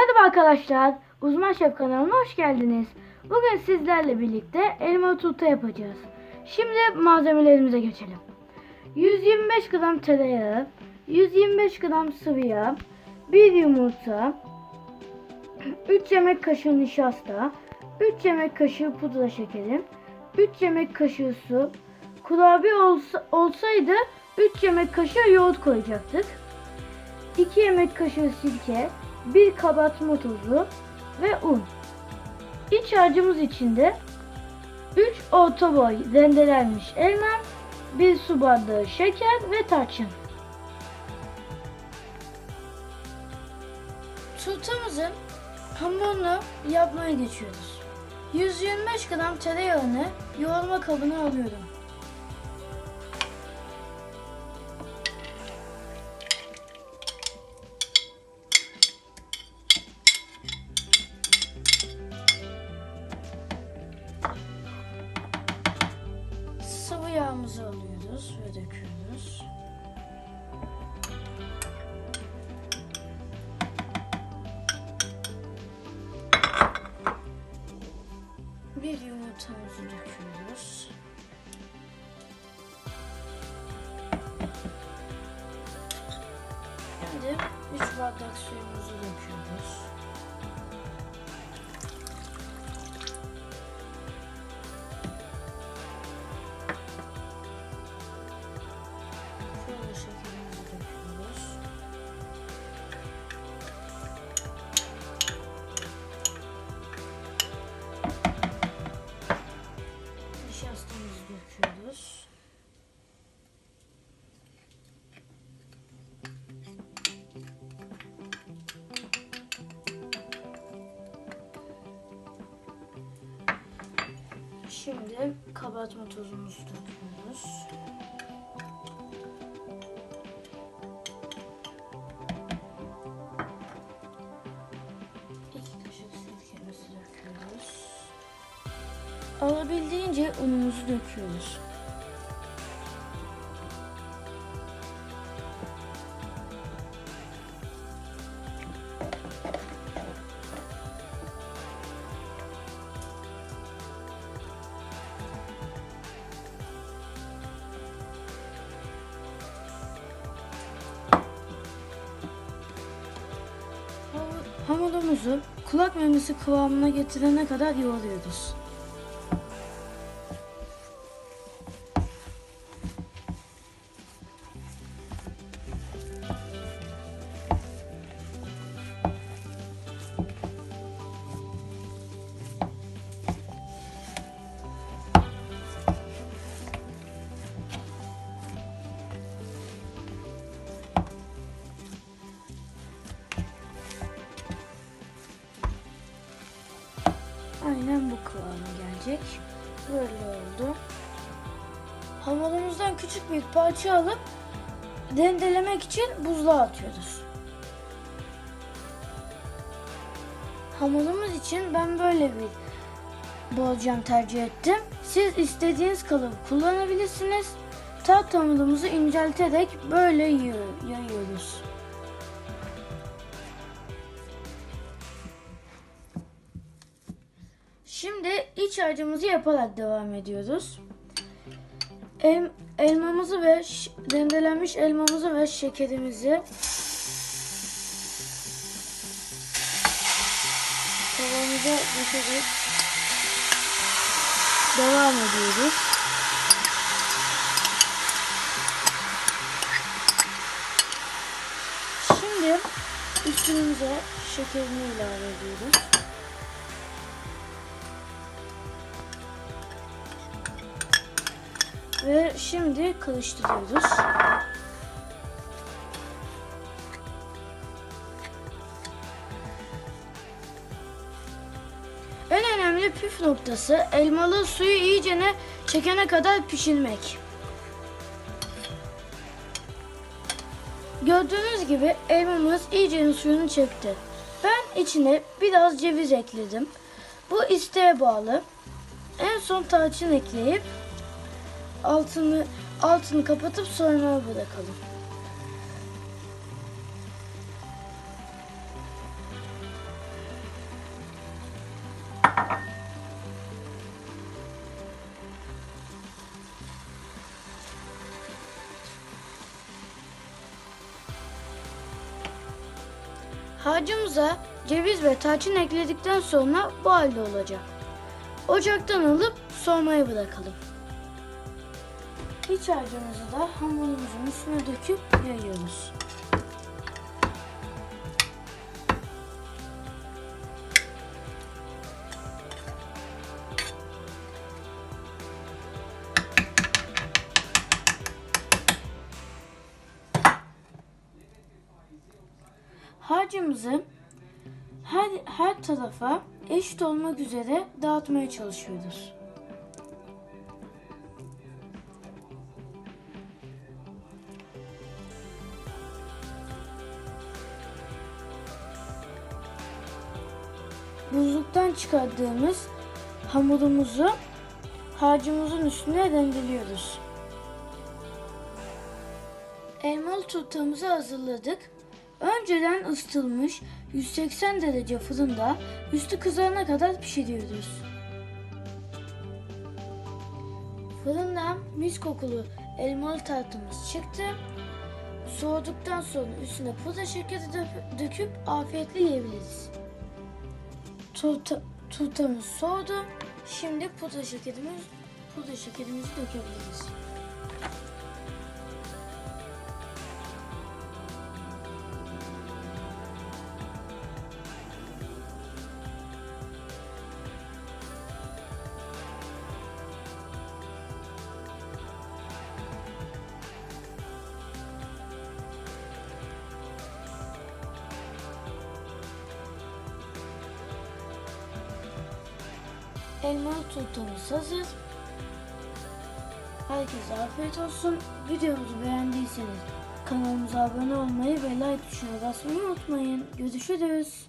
Merhaba arkadaşlar, Uzman Şef kanalına hoş geldiniz. Bugün sizlerle birlikte elma turta yapacağız. Şimdi malzemelerimize geçelim. 125 gram tereyağı, 125 gram sıvı yağ, 1 yumurta, 3 yemek kaşığı nişasta, 3 yemek kaşığı pudra şekeri, 3 yemek kaşığı su, kurabiye olsa, olsaydı 3 yemek kaşığı yoğurt koyacaktık. 2 yemek kaşığı sirke, 1 kabartma tozu ve un. İç harcımız içinde 3 orta boy rendelenmiş elma, 1 su bardağı şeker ve tarçın. Turtamızın hamurunu yapmaya geçiyoruz. 125 gram tereyağını yoğurma kabına alıyorum. Alıyoruz ve döküyoruz. Bir yumurtamızı döküyoruz. Şimdi 3 bardak suyumuzu döküyoruz. Şimdi kabartma tozumuzu döküyoruz. İki kaşık sirkemizi döküyoruz. Alabildiğince unumuzu döküyoruz. Hamurumuzu kulak memesi kıvamına getirene kadar yoğuruyoruz. Gelecek. Böyle oldu. Hamurumuzdan küçük bir parça alıp rendelemek için buzluğa atıyoruz. Hamurumuz için ben böyle bir bolcam tercih ettim. Siz istediğiniz kalıbı kullanabilirsiniz. Tat hamurumuzu incelterek böyle yayıyoruz. Şimdi iç harcımızı yaparak devam ediyoruz. El, elmamızı ve rendelenmiş elmamızı ve şekerimizi tavamıza dökerek devam ediyoruz. Şimdi üstümüze şekerini ilave ediyoruz. Ve şimdi karıştırıyoruz. En önemli püf noktası elmalı suyu iyicene çekene kadar pişirmek. Gördüğünüz gibi elmamız iyice suyunu çekti. Ben içine biraz ceviz ekledim. Bu isteğe bağlı. En son tarçın ekleyip altını altını kapatıp sonra bırakalım. Harcımıza ceviz ve tarçın ekledikten sonra bu halde olacak. Ocaktan alıp soğumaya bırakalım. İç harcımızı da hamurumuzun üstüne döküp yayıyoruz. Harcımızı her, her tarafa eşit olmak üzere dağıtmaya çalışıyoruz. Buzluktan çıkardığımız hamurumuzu harcımızın üstüne rendeliyoruz. Elmalı turtamızı hazırladık. Önceden ısıtılmış 180 derece fırında üstü kızarana kadar pişiriyoruz. Fırından mis kokulu elmalı tartımız çıktı. Soğuduktan sonra üstüne pudra şekeri dö- döküp afiyetle yiyebiliriz. Turta, soğudu. Şimdi pudra şekerimiz pudra şekerimizi dökebiliriz. Elmalı turtamız hazır. Herkese afiyet olsun. Videomuzu beğendiyseniz kanalımıza abone olmayı ve like tuşuna basmayı unutmayın. Görüşürüz.